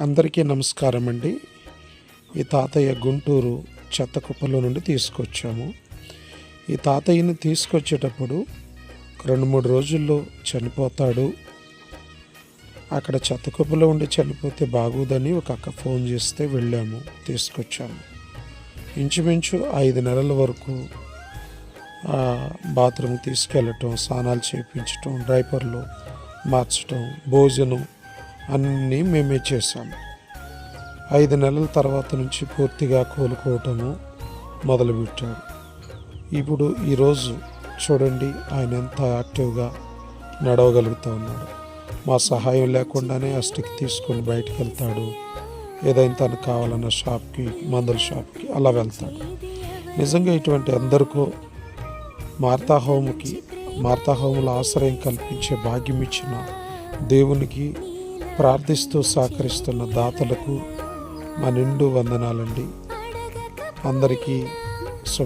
అందరికీ నమస్కారం అండి ఈ తాతయ్య గుంటూరు చెత్త కుప్పలో నుండి తీసుకొచ్చాము. ఈ తాతయ్యని తీసుకొచ్చేటప్పుడు రెండు మూడు రోజుల్లో చనిపోతాడు. అక్కడ చెత్త కుప్పలో ఉండి చనిపోతే బాగోదని ఒక అక్క ఫోన్ చేస్తే వెళ్ళాము తీసుకొచ్చాము. ఇంచుమించు ఐదు నెలల వరకు బాత్రూమ్ తీసుకెళ్ళటం స్నానాలు చేయించటం డ్రైపర్లు మార్చటం భోజనం అన్నీ మేమే చేశాము. ఐదు నెలల తర్వాత నుంచి పూర్తిగా కోలుకోవటము మొదలుపెట్టాడు ఇప్పుడు ఈరోజు చూడండి ఆయన ఎంత యాక్టివ్గా నడవగలుగుతూ ఉన్నాడు. మా సహాయం లేకుండానే అష్టకి తీసుకొని బయటకు వెళ్తాడు ఏదైనా తనకు కావాలన్న షాప్కి మందుల షాప్కి అలా వెళ్తాడు. నిజంగా ఇటువంటి అందరికో మార్తా హోమ్కి మార్తా హోముల ఆశ్రయం కల్పించే భాగ్యం ఇచ్చిన దేవునికి ప్రార్థిస్తూ సహకరిస్తున్న దాతలకు మా నిండు వందనాలండి. అందరికీ